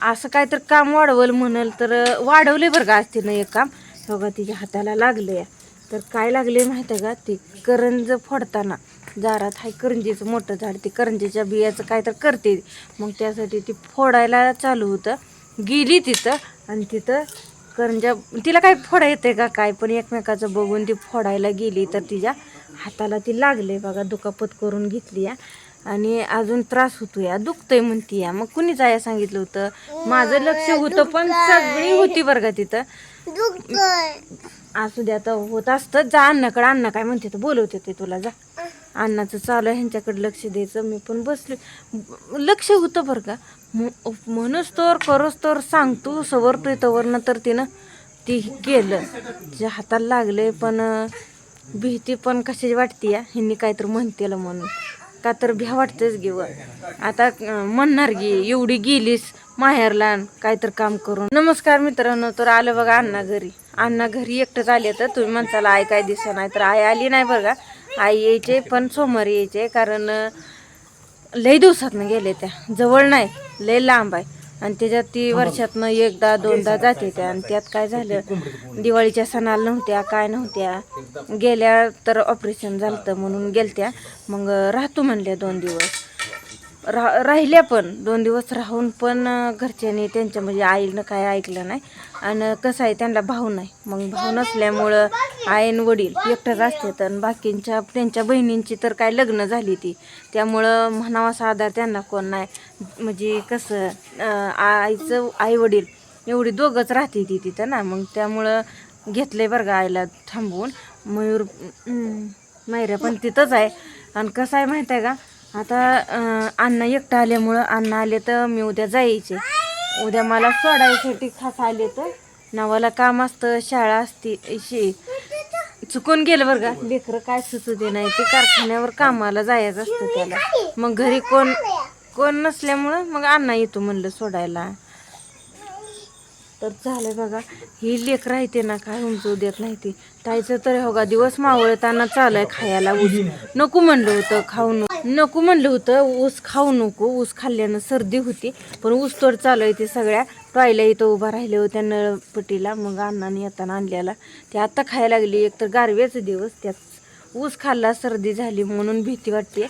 असं काय तर काम वाढवलं म्हणल तर वाढवले बरं का आज तिनं एक काम. बघा तिच्या हाताला लागले तर काय लागले माहिती आहे का? ती करंज फोडताना दारात हाय करंजीचं मोठं झाड ते करंजीच्या बियाचं काय तर करते. मग त्यासाठी ती फोडायला चालू होतं. गेली तिथं आणि तिथं करंजा तिला काय फोडा येते का काय? पण एकमेकाचं बघून ती फोडायला गेली. तर तिच्या हाताला ती लागले बघा दुखापत करून घेतली या. आणि अजून त्रास होतो या दुखतंय म्हणती या. मग कुणी जाया सांगितलं होतं? माझं लक्ष होतं पण सगळी होती बरं का तिथं. असू दे आता होत असतं. जा अण्णाकडे अण्णा काय म्हणते तर बोलवते ते तुला जा. अण्णाचं चालू आहे ह्यांच्याकडे लक्ष द्यायचं. मी पण बसले. लक्ष होतं बरं का. म्हणूस तर करोस तर सांगतो सवरतोय तवरनं तर तिनं. ती केलं. जे हाताला लागले पण भीती पण कशाची वाटते या? ह्यांनी काहीतरी म्हणतेला म्हणून. का तर भ्या वाटतेच घेऊ आता म्हणणार गी एवढी गेलीस माहेरला काहीतरी काम करून. नमस्कार मित्रांनो तर आलं बघा अण्णा घरी. अण्णा घरी एकटंच आले तर तुम्ही म्हणताला आई काय दिसत नाही. तर आई आली नाही बघा. आई यायचे पण सोमवारी यायचे कारण अं, लई दिवसातनं गेले त्या. जवळ नाही लई लांब आहे. आणि त्याच्यात ती वर्षातनं एकदा दोनदा जाते त्या. आणि त्यात काय झालं दिवाळीच्या सणाला नव्हत्या काय नव्हत्या. गेल्या तर ऑपरेशन झालं म्हणून गेलत्या. मग राहतो म्हणल्या दोन दिवस. रा राहिल्या पण दोन दिवस राहून पण घरच्यांनी त्यांच्या म्हणजे आईनं काय ऐकलं नाही. आणि कसं आहे त्यांना भाऊ नाही. मग भाऊ नसल्यामुळं आईन वडील एकटंच असते. तर बाकींच्या त्यांच्या बहिणींची तर काय लग्न झाली ती. त्यामुळं म्हणावा आधार त्यांना कोण नाही. म्हणजे कसं आईचं आई वडील एवढी दोघंच राहते ती तिथं ना. मग त्यामुळं घेतलंय बरं का आईला थांबवून. मयूर अं, मैऱ्या पण तिथंच आहे. आणि कसं आहे माहीत आहे का? आता अन्न अण्णा एकटं आल्यामुळं अण्णा आले तर मी उद्या जायचे. उद्या मला सोडायसाठी खास आले तर नावाला काम असतं शाळा असती शे चुकून गेलं बरं का. लेकरं काय सुचू दे नाही ते कारखान्यावर कामाला जायचं असतं त्याला. मग घरी कोण कोण नसल्यामुळं मग अण्णा येतो म्हणलं सोडायला. तर झालं बघा. ही लेख राहते ना काय उमजू देत नाही ती. ताईचं तर हो दिवस मावळताना चालय खायला ऊस. नको म्हणलं होतं खाऊ नको. नको म्हणलं होतं ऊस खाऊ नको. ऊस खाल्ल्यानं सर्दी होती. पण ऊस तोड चालू आहे ते सगळ्या. टॉयला इथं उभा राहिले होत्या नळपटीला मग अण्णाने येताना आणल्याला ते आता खायला लागली. एक तर गारव्याचे दिवस त्यात ऊस खाल्ला सर्दी झाली म्हणून भीती वाटते.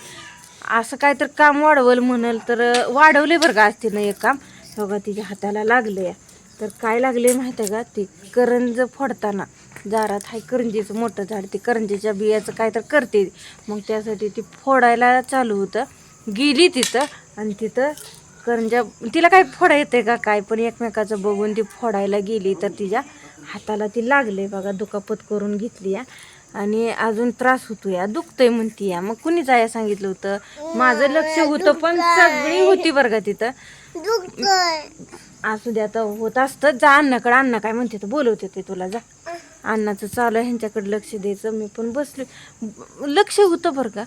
असं काय तर काम वाढवल म्हणाल तर वाढवले बरं का असते ना एक काम. बघा तिच्या हाताला लागलं या तर काय लागले माहिती आहे का? ती करंज फोडताना. दारात हाय करंजीचं मोठं झाड. ते करंजीच्या बियाचं काय तर करते. मग त्यासाठी ती फोडायला चालू होतं. गेली तिथं आणि तिथं करंजा तिला काय फोडा येते का काय? पण एकमेकाचं बघून ती फोडायला गेली. तर तिच्या हाताला ती लागले बघा. दुखापत करून घेतली या. आणि अजून त्रास होतो या. दुखतंय म्हणती या. मग कुणी जाया सांगितलं होतं? माझं लक्ष होतं पण सगळी होती बरं का तिथं. असू द्या आता होत असतं. जा अण्णाकडे अण्णा काय म्हणते तर बोलवते ते तुला जा. अण्णाचं चालू आहे ह्यांच्याकडे लक्ष द्यायचं. मी पण बसले. लक्ष होतं बरं का.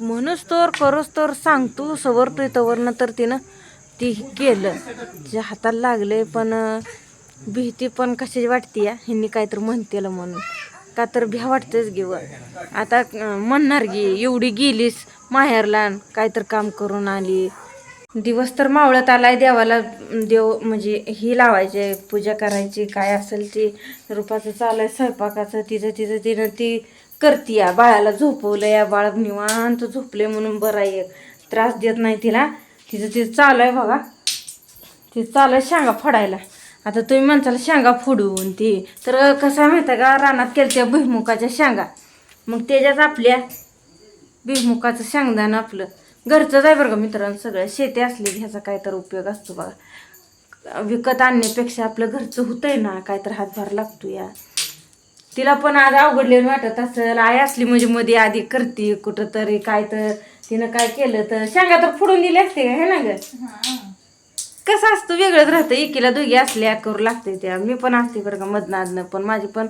म्हणूस तर करोस तर सांगतो सवरतोय तवरनं तर तिनं ती केलं. जे हाताला लागले पण भीती पण कशाची वाटते या? ह्यांनी काहीतरी म्हणतेलं म्हणून. का तर भ्या वाटतेच घेऊ आता म्हणणार गी एवढी गेलीस माहेरला काहीतरी काम करून आली. दिवस तर मावळत आलाय देवाला देव म्हणजे ही लावायची पूजा करायची काय असेल ती रुपाचं चालू आहे स्वयंपाकाचं तिचं तिचं तिनं ती करती या बाळाला झोपवलं या बाळ निवांत झोपले म्हणून बरं आहे त्रास देत नाही तिला. तिचं तिचं चालू आहे बघा. ती चालू आहे शेंगा फोडायला. आता तुम्ही म्हणताल शेंगा फोडून ती. तर कसं आहे माहिती आहे का? रानात केलत्या भुईमुखाच्या शेंगा. मग त्याच्यात आपल्या भुईमुखाचं शेंगदाणं आपलं. घरचंच आहे बरं का मित्रांनो सगळं. शेती असली की ह्याचा काय तर उपयोग असतो बघा. विकत आणण्यापेक्षा आपलं घरचं होतंय ना काय तर हातभार लागतो या. तिला पण आज अवघडलेलं वाटत असेल. आई असली म्हणजे मध्ये आधी करते कुठं तरी काय तर तिनं काय केलं तर शेंगा तर फोडून दिली असते का हे ना ग? कसं असतं वेगळंच राहतं. एकीला दोघी असल्या करू लागते त्या. मी पण असते बरं का मधनं आधनं पण माझी पण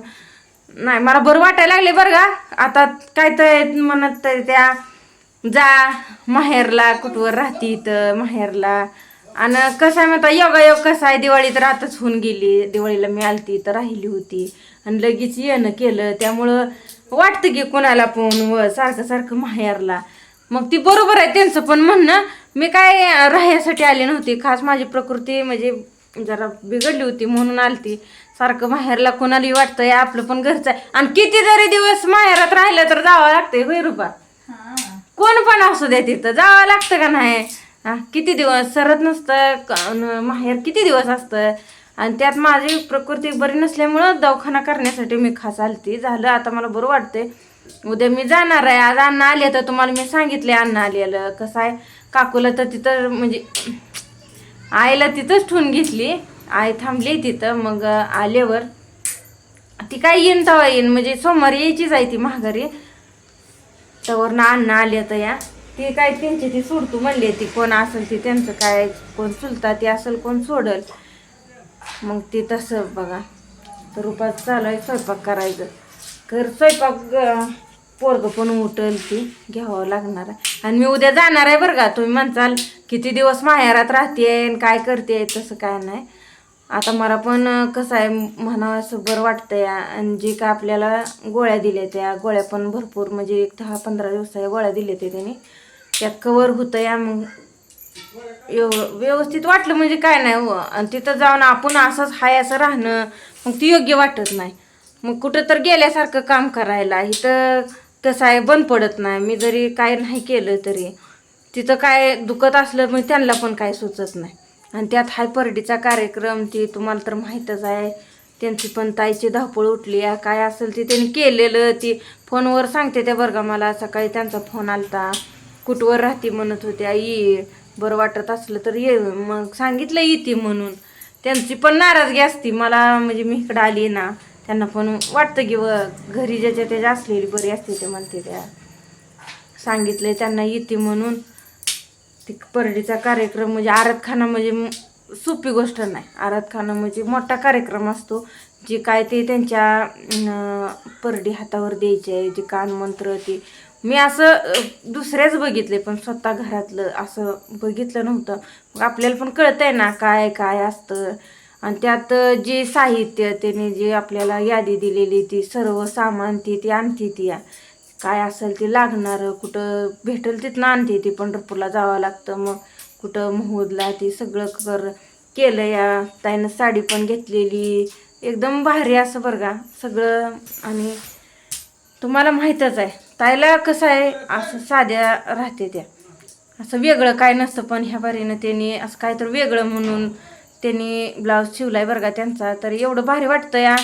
नाही मला बरं वाटायला लागले बरं का. आता काय तर म्हणत तर त्या जा माहेरला कुठवर राहती इथं माहेरला. आणि कसं आहे म्हणता योगायोग कसा आहे दिवाळी तर आताच होऊन गेली. दिवाळीला मी आलती तर राहिली होती. आणि लगेच येणं केलं. त्यामुळं वाटतं की कोणाला पण व सारखं सारखं माहेरला. मग ती बरोबर आहे त्यांचं पण म्हणणं. मी काय राहण्यासाठी आली नव्हती. खास माझी प्रकृती म्हणजे जरा बिघडली होती म्हणून आलती. सारखं माहेरला कोणालाही वाटतंय आपलं पण घरचं आहे. आणि किती जरी दिवस माहेरात राहिलं तर जावं लागतंय होय रुपा? कोण पण असू दे तिथं जावं लागतं का नाही? हा, किती दिवस? सरत नसतं क- न- माहेर किती दिवस असतं? आणि त्यात माझी प्रकृती बरी नसल्यामुळं दवाखाना करण्यासाठी मी खास आलती. झालं आता मला बरं वाटते उद्या मी जाणार आहे. आज अण्णा आले तर तुम्हाला मी सांगितले अण्णा आलेलं. कसं आहे? काकूला तर तिथं म्हणजे आईला तिथंच ठेवून घेतली. आई थांबली तिथं मग आल्यावर ती काय येईन तेव्हा येईन. म्हणजे सोमवारी यायचीच आहे ती महागारी त्यावरून अन्न आले तर या. ती काय त्यांची ती सोडतो म्हणली ती कोण असेल ती त्यांचं काय कोण चुलता ती असेल कोण सोडल. मग ती तसं बघा. तर उपास चालू आहे स्वयंपाक करायचं. कर स्वयंपाक पोरगं पण उठल ती घ्यावं लागणार आहे. आणि मी उद्या जाणार आहे बरं का तुम्ही म्हणताल किती दिवस माहेरात राहते काय करते तसं काय नाही. आता मला पण कसं आहे म्हणावं असं बरं वाटतं या आणि जे का आपल्याला गोळ्या दिल्या त्या गोळ्या पण भरपूर म्हणजे एक दहा पंधरा दिवसाच्या गोळ्या दिल्या त्या त्याने. त्यात कवर होतं या मग व्यव- व्यवस्थित वाटलं म्हणजे काय नाही हो. आणि तिथं जाऊन आपण असंच हाय असं राहणं मग ती योग्य वाटत नाही. मग कुठं तर गेल्यासारखं काम करायला इथं कसं आहे बंद पडत नाही. मी जरी काय नाही केलं तरी तिथं काय दुखत असलं मग त्यांना पण काय सुचत नाही. आणि त्यात हाय परडीचा कार्यक्रम ती तुम्हाला तर माहीतच आहे. त्यांची पण ताईची धावपळ उठली आहे. काय असेल ती त्यांनी केलेलं ती फोनवर सांगते त्या बरं का मला. सकाळी त्यांचा फोन आलता. कुठवर राहते म्हणत होत्या ये बरं वाटत असलं तर ये. मग सांगितलं येते म्हणून. त्यांची पण नाराजगी असती. मला म्हणजे मी इकडं आली ना त्यांना पण वाटतं की व घरी ज्याच्या त्याच्या असलेली बरी असते ते म्हणते त्या. सांगितले त्यांना येते म्हणून. ती परडीचा कार्यक्रम म्हणजे आराधखाना म्हणजे सोपी गोष्ट नाही. आराधखाना म्हणजे मोठा कार्यक्रम असतो. जे काय ते त्यांच्या परडी हातावर द्यायचे आहे जे कानमंत्र ते. मी असं दुसऱ्याच बघितले पण स्वतः घरातलं असं बघितलं नव्हतं. मग आपल्याला पण कळतंय ना काय काय असतं. आणि त्यात जे साहित्य त्याने जे आपल्याला यादी दिलेली ती सर्व सामान ती ती आणते ती. या काय असेल ते लागणारं कुठं भेटेल तिथनं आणते ती पंढरपूरला जावं लागतं. मग कुठं मोहूदला ती सगळं कर केलं या ताईनं साडी पण घेतलेली. एकदम भारी असं बरं का सगळं. आणि तुम्हाला माहीतच आहे ताईला कसं आहे असं साध्या राहते त्या. असं वेगळं काय नसतं पण ह्या बारीनं त्यांनी असं काय तर वेगळं म्हणून त्यांनी ब्लाऊज शिवलाय बरं का त्यांचा. तर एवढं भारी वाटतं या.